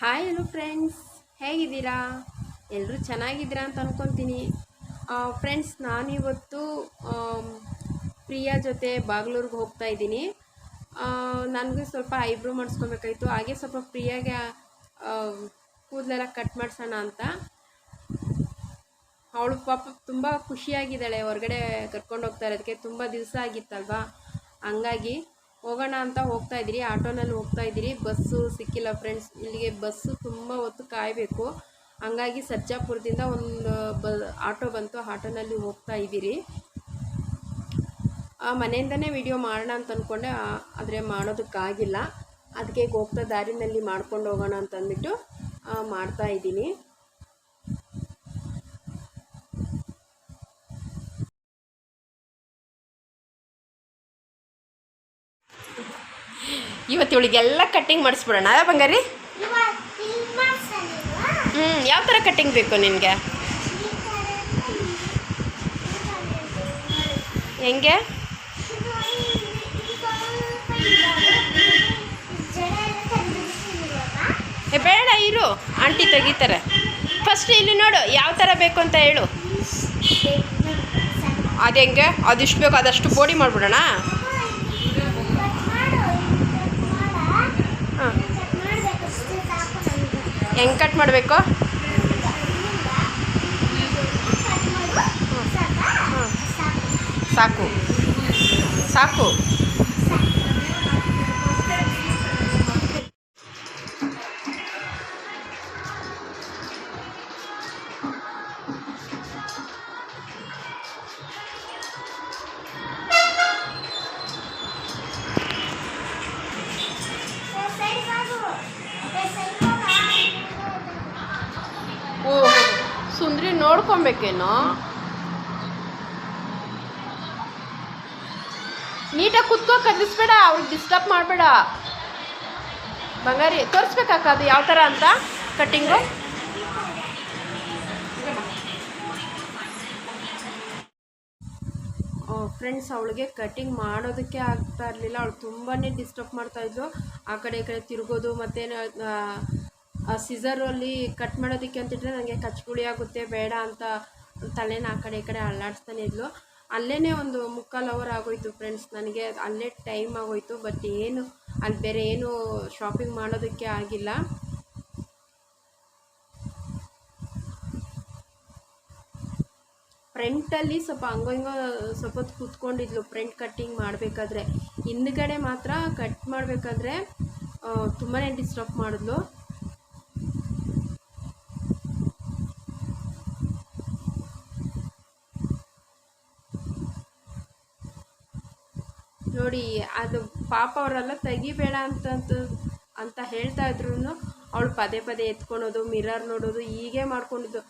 Hi hello friends ಹೇಗಿದ್ದೀರಾ? ಎಲ್ಲರೂ ಚೆನ್ನಾಗಿದ್ದೀರಾ ಅಂತ ಅಂದ್ಕೊತೀನಿ ಫ್ರೆಂಡ್ಸ್ ನಾನಿವತ್ತು ಪ್ರಿಯಾ ಜೊತೆ ಬಾಗ್ಲೂರ್ಗೆ ಹೋಗ್ತಾ ಇದ್ದೀನಿ. ನನಗೆ ಸ್ವಲ್ಪ ಐಬ್ರೋ ಮಾಡಿಸ್ಕೊಬೇಕಾಯ್ತು. ಹಾಗೆ ಸ್ವಲ್ಪ ಪ್ರಿಯಾಗೆ ಕೂದಲೆಲ್ಲ ಕಟ್ ಮಾಡಿಸೋಣ ಅಂತ. ಅವಳು ಪಾಪ ತುಂಬ ಖುಷಿಯಾಗಿದ್ದಾಳೆ. ಹೊರಗಡೆ ಕರ್ಕೊಂಡು ಹೋಗ್ತಾ ಇರೋದಕ್ಕೆ ತುಂಬ ದಿವಸ ಆಗಿತ್ತಲ್ವಾ? ಹಂಗಾಗಿ ಹೋಗೋಣ ಅಂತ ಹೋಗ್ತಾ ಇದ್ದೀರಿ ಆಟೋನಲ್ಲಿ ಹೋಗ್ತಾ ಇದ್ದೀರಿ. ಬಸ್ಸು ಸಿಕ್ಕಿಲ್ಲ ಫ್ರೆಂಡ್ಸ್ ಇಲ್ಲಿಗೆ ಬಸ್ಸು ತುಂಬ ಹೊತ್ತು ಕಾಯಬೇಕು. ಹಂಗಾಗಿ ಸರ್ಜಾಪುರದಿಂದ ಒಂದು ಬ ಆಟೋ ಬಂತು. ಆಟೋನಲ್ಲಿ ಹೋಗ್ತಾ ಇದ್ದೀರಿ. ಮನೆಯಿಂದನೇ ವಿಡಿಯೋ ಮಾಡೋಣ ಅಂತ ಅಂದ್ಕೊಂಡೆ ಆದರೆ ಮಾಡೋದಕ್ಕಾಗಿಲ್ಲ. ಅದಕ್ಕೆ ಹೋಗ್ತಾ ದಾರಿನಲ್ಲಿ ಮಾಡ್ಕೊಂಡು ಹೋಗೋಣ ಅಂತ ಅಂದ್ಬಿಟ್ಟು ಆ, ಮಾಡ್ತಾ ಇದ್ದೀನಿ. ಇವತ್ತು ಇವಳಿಗೆಲ್ಲ ಕಟ್ಟಿಂಗ್ ಮಾಡಿಸ್ಬಿಡೋಣ. ಬಂಗಾರಿ? ಹ್ಞೂ ಯಾವ ಥರ ಕಟ್ಟಿಂಗ್ ಬೇಕು ನಿನಗೆ? ಹೆಂಗೆ? ಬೇಡ, ಇರು. ಆಂಟಿ ತೆಗಿತಾರೆ. ಫಸ್ಟ್ ಇಲ್ಲಿ ನೋಡು, ಯಾವ ಥರ ಬೇಕು ಅಂತ ಹೇಳು. ಅದು ಹೆಂಗೆ? ಅದಿಷ್ಟು ಬೇಕು, ಅದಷ್ಟು ಬೋಡಿ ಮಾಡಿಬಿಡೋಣ. ಹೆಂಗೆ ಕಟ್ ಮಾಡಬೇಕು? ಸಾಕು. ಸಾಕು. ನೋಡ್ಕೊಬೇಕೇನೋ ನೀಟಾಗಿ ಕುತ್ಕೋ ಕದಿಸ್ಬೇಡ ಅವ್ರಿಗೆ ಡಿಸ್ಟರ್ಬ್ ಮಾಡಬೇಡ. ಬಂಗಾರಿ ತೋರಿಸ್ಬೇಕಾಕ ಅದು ಯಾವ ಥರ ಅಂತ ಕಟ್ಟಿಂಗು ಫ್ರೆಂಡ್ಸ್ ಅವಳಿಗೆ ಕಟಿಂಗ್ ಮಾಡೋದಕ್ಕೆ ಆಗ್ತಾ ಇರಲಿಲ್ಲ. ಅವಳು ತುಂಬಾ ಡಿಸ್ಟರ್ಬ್ ಮಾಡ್ತಾಯಿದ್ಲು ಆ ಕಡೆ, ಈ ಕಡೆ ತಿರುಗೋದು ಮತ್ತೇನು ಆ ಸಿಸರಲ್ಲಿ ಕಟ್ ಮಾಡೋದಕ್ಕೆ ಅಂತಿದ್ರೆ ನನಗೆ ಕಚ್ಗುಳಿ ಆಗುತ್ತೆ, ಬೇಡ ಅಂತ ತಲೆನ ಆ ಕಡೆ ಈ ಕಡೆ ಅಲ್ಲಾಡಿಸ್ತಾನೆ ಇದ್ಲು. ಅಲ್ಲೇ ಒಂದು ಮುಕ್ಕಾಲು ಅವರ್ ಆಗೋಯ್ತು ಫ್ರೆಂಡ್ಸ್ ನನಗೆ. ಅಲ್ಲೇ ಟೈಮ್ ಆಗೋಯ್ತು ಬಟ್ ಏನು, ಅಲ್ಲಿ ಬೇರೆ ಏನು ಶಾಪಿಂಗ್ ಮಾಡೋದಕ್ಕೆ ಆಗಿಲ್ಲ. ಫ್ರಂಟಲ್ಲಿ ಸ್ವಲ್ಪ ಹಂಗೋ ಹಿಂಗೋ ಸ್ವಲ್ಪ ಕೂತ್ಕೊಂಡಿದ್ಲು ಫ್ರಂಟ್ ಕಟ್ಟಿಂಗ್ ಮಾಡಬೇಕಾದ್ರೆ. ಹಿಂದ್ಗಡೆ ಮಾತ್ರ ಕಟ್ ಮಾಡಬೇಕಾದ್ರೆ ತುಂಬಾ ಡಿಸ್ಟರ್ಬ್ ಮಾಡಿದ್ಲು. ನೋಡಿ, ಅದು ಪಾಪ ಅವರೆಲ್ಲ ತೆಗಿಬೇಡ ಅಂತಂತ, ಅಂತ ಹೇಳ್ತಾ ಇದ್ರು ಅವಳು ಪದೇ ಪದೇ ಎತ್ಕೊಳೋದು, ಮಿರರ್ ನೋಡೋದು, ಹೀಗೆ ಮಾಡ್ಕೊಂಡಿದ್ದು.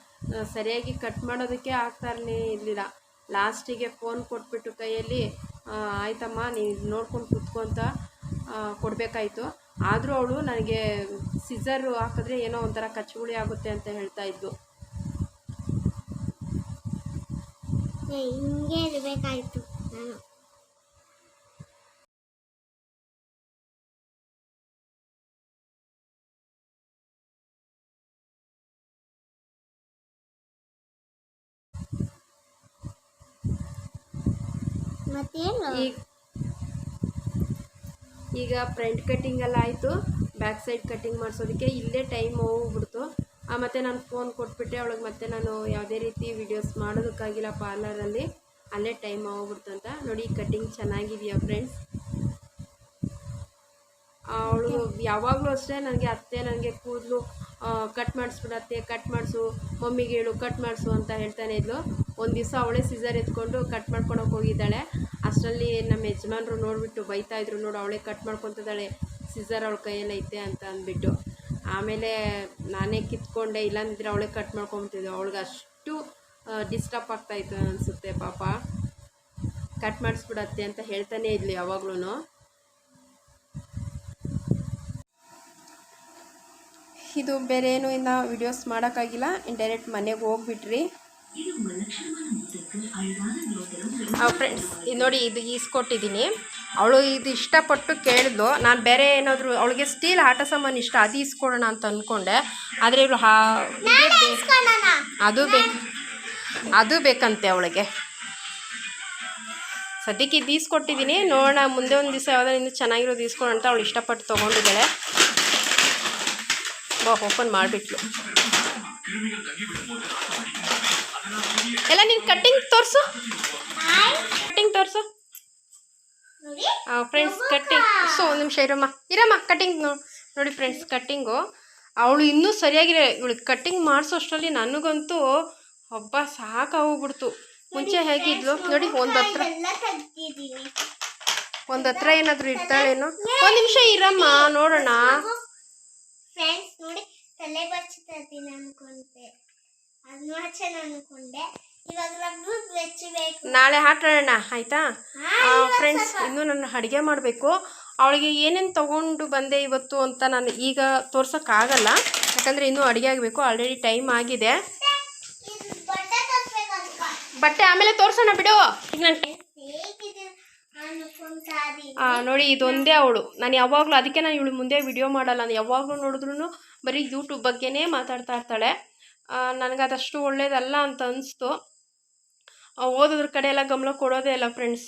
ಸರಿಯಾಗಿ ಕಟ್ ಮಾಡೋದಕ್ಕೆ ಆಗ್ತಾ ಇರಲೇ ಇರಲಿಲ್ಲ. ಲಾಸ್ಟಿಗೆ ಫೋನ್ ಕೊಟ್ಬಿಟ್ಟು ಕೈಯಲ್ಲಿ ಆಯ್ತಮ್ಮ, ನೀನು ನೋಡ್ಕೊಂಡು ಕುತ್ಕೊಂತ ಕೊಡಬೇಕಾಯ್ತು. ಆದರೂ ಅವಳು ನನಗೆ ಸಿಸರು ಹಾಕಿದ್ರೆ ಏನೋ ಒಂಥರ ಕಚ್ಚುಗುಳಿ ಆಗುತ್ತೆ ಅಂತ ಹೇಳ್ತಾ ಇದ್ಲು. ಹಿಂಗೆ ಇರಬೇಕಾಯ್ತು. ನಾನು ಮತ್ತೇನು? ಈಗ ಈಗ ಫ್ರಂಟ್ ಕಟ್ಟಿಂಗ್ ಎಲ್ಲ ಆಯಿತು. ಬ್ಯಾಕ್ ಸೈಡ್ ಕಟ್ಟಿಂಗ್ ಮಾಡಿಸೋದಕ್ಕೆ ಇಲ್ಲೇ ಟೈಮ್ ಹೋಗ್ಬಿಡ್ತು. ಮತ್ತು ನಾನು ಫೋನ್ ಕೊಟ್ಬಿಟ್ಟೆ. ಅವಳಿಗೆ ಮತ್ತೆ ನಾನು ಯಾವುದೇ ರೀತಿ ವಿಡಿಯೋಸ್ ಮಾಡೋದಕ್ಕಾಗಿಲ್ಲ ಪಾರ್ಲರಲ್ಲಿ ಅಲ್ಲೇ. ಟೈಮ್ ಹೋಗ್ಬಿಡ್ತು ಅಂತ. ನೋಡಿ ಕಟ್ಟಿಂಗ್ ಚೆನ್ನಾಗಿದೆಯಾ ಫ್ರೆಂಡ್ಸ್ ಅವಳು ಯಾವಾಗಲೂ ಅಷ್ಟೇ ನನಗೆ ಅತ್ತೆ ನನಗೆ ಕೂದಲು ಕಟ್ ಮಾಡಿಸ್ಬಿಡತ್ತೆ ಕಟ್ ಮಾಡಿಸು ಮಮ್ಮಿಗೆ ಹೇಳು ಕಟ್ ಮಾಡಿಸು ಅಂತ ಹೇಳ್ತಾನೆ ಇದ್ಲು. ಒಂದು ದಿವಸ ಅವಳೇ ಸೀಸರ್ ಎತ್ಕೊಂಡು ಕಟ್ ಮಾಡ್ಕೊಳಕ್ಕೆ ಹೋಗಿದ್ದಾಳೆ. ಅಷ್ಟರಲ್ಲಿ ನಮ್ಮ ಯಜಮಾನ್ರು ನೋಡಿಬಿಟ್ಟು ಬೈತಾ ಇದ್ರು ನೋಡು ಅವಳೇ ಕಟ್ ಮಾಡ್ಕೊತಿದ್ದಾಳೆ ಸಿಸರ್ ಅವಳ ಕೈಯಲ್ಲಿ ಐತೆ ಅಂತ ಅಂದ್ಬಿಟ್ಟು. ಆಮೇಲೆ ನಾನೇ ಕಿತ್ಕೊಂಡೆ ಇಲ್ಲಾಂದಿದ್ರೆ ಅವಳೇ ಕಟ್ ಮಾಡ್ಕೊಂಬಿಟ್ಟಿದ್ದೆ ಅವಳಿಗೆ ಅಷ್ಟು ಡಿಸ್ಟರ್ಬ್ ಆಗ್ತಾಯಿತ್ತು ಅನಿಸುತ್ತೆ ಪಾಪ. ಕಟ್ ಮಾಡಿಸ್ಬಿಡತ್ತೆ ಅಂತ ಹೇಳ್ತಾನೆ ಇದ್ಲಿ ಯಾವಾಗ್ಲೂ ಇದು ಬೇರೆ ಏನು ಇನ್ನು ವಿಡಿಯೋಸ್ ಮಾಡೋಕ್ಕಾಗಿಲ್ಲ. ಡೈರೆಕ್ಟ್ ಮನೆಗೆ ಹೋಗ್ಬಿಟ್ರಿ. ಫ್ರೆಂಡ್ಸ್ ಇದು ನೋಡಿ ಇದು ಈಸ್ಕೊಟ್ಟಿದ್ದೀನಿ ಅವಳು ಇದು ಇಷ್ಟಪಟ್ಟು ಕೇಳಿದ್ಲು. ನಾನು ಬೇರೆ ಏನಾದರೂ ಅವಳಿಗೆ ಸ್ಟೀಲ್ ಆಟ ಸಾಮಾನು ಇಷ್ಟ ಅದು ಇಸ್ಕೊಡೋಣ ಅಂತ ಅಂದ್ಕೊಂಡೆ ಆದರೆ ಇವಳು ಹಾ ಅದು ಬೇಕು ಅದು ಬೇಕಂತೆ ಅವಳಿಗೆ. ಸದ್ಯಕ್ಕೆ ಇದು ಈಸ್ಕೊಟ್ಟಿದ್ದೀನಿ ನೋಡೋಣ ಮುಂದೆ ಒಂದು ದಿವಸ ಯಾವುದಾದ್ರು ಇನ್ನೂ ಚೆನ್ನಾಗಿರೋದು ಈಸ್ಕೊಡೋಣ ಅಂತ ಅವಳು ಇಷ್ಟಪಟ್ಟು ತೊಗೊಂಡಿದ್ದಾಳೆ. ಬಾ ಓಪನ್ ಮಾಡಿಬಿಟ್ಲು. ಎಲ್ಲ ನೀನು ಕಟ್ಟಿಂಗ್ ತೋರಿಸು. ಕಟ್ಟಿಂಗ್ ತೋರಿಸು. ಫ್ರೆಂಡ್ಸ್ ಕಟ್ಟಿಂಗ್ ಸೊ, ಒಂದು ನಿಮಿಷ ಇರಮ್ಮ. ಇರಮ್ಮ ಕಟ್ಟಿಂಗ್ ನೋಡಿ ಫ್ರೆಂಡ್ಸ್ ಕಟ್ಟಿಂಗು ಅವಳು ಇನ್ನೂ ಸರಿಯಾಗಿರೋ ಇವಳಿಗೆ ಕಟ್ಟಿಂಗ್ ಮಾಡಿಸೋ ಅಷ್ಟರಲ್ಲಿ ನನಗಂತೂ ಹಬ್ಬ ಸಾಕಾಗೋಗ್ಬಿಡ್ತು ಮುಂಚೆ ಹೇಗಿದ್ಲು? ನೋಡಿ ಒಂದತ್ರ ಹತ್ರ. ಒಂದು ಹತ್ರ ಏನಾದರೂ ಇರ್ತಾಳೇನೋ. ಒಂದು ನಿಮಿಷ ಇರಮ್ಮ, ನೋಡೋಣ. ನೋಡಿ, ತಲೆ ಅನ್ಕೊಂಡೆ. ಅನ್ಕೊಂಡೆ. ನಾಳೆ ಆಟಾಡೋಣ ಆಯ್ತಾ? ಫ್ರೆಂಡ್ಸ್ ಇನ್ನು ನಾನು ಅಡುಗೆ ಮಾಡಬೇಕು. ಅವಳಿಗೆ ಏನೇನು ತೊಗೊಂಡು ಬಂದೆ ಇವತ್ತು ಅಂತ ನಾನು ಈಗ ತೋರ್ಸೋಕ್ಕಾಗಲ್ಲ ಯಾಕಂದರೆ ಇನ್ನೂ ಅಡುಗೆ ಆಗಬೇಕು ಆಲ್ರೆಡಿ ಟೈಮ್ ಆಗಿದೆ. ಬಟ್ಟೆ ಆಮೇಲೆ ತೋರ್ಸೋಣ ಬಿಡು. ಈಗ ನಾನು ನೋಡಿ ಇದೊಂದೇ ಅವಳು. ನಾನು ಯಾವಾಗಲೂ ಅದಕ್ಕೆ ನಾನು ಇವಳು ಮುಂದೆ ವಿಡಿಯೋ ಮಾಡಲ್ಲ. ನಾನು ಯಾವಾಗಲೂ ನೋಡಿದ್ರು ಬರೀ ಯೂಟ್ಯೂಬ್ ಬಗ್ಗೆನೇ ಮಾತಾಡ್ತಾ ಇರ್ತಾಳೆ. ನನಗೆ ಅದಷ್ಟು ಒಳ್ಳೇದಲ್ಲ ಅಂತ ಅನಿಸ್ತು. ಓದೋದ್ರ ಕಡೆ ಎಲ್ಲ ಗಮನ ಕೊಡೋದೇ ಇಲ್ಲ ಫ್ರೆಂಡ್ಸ್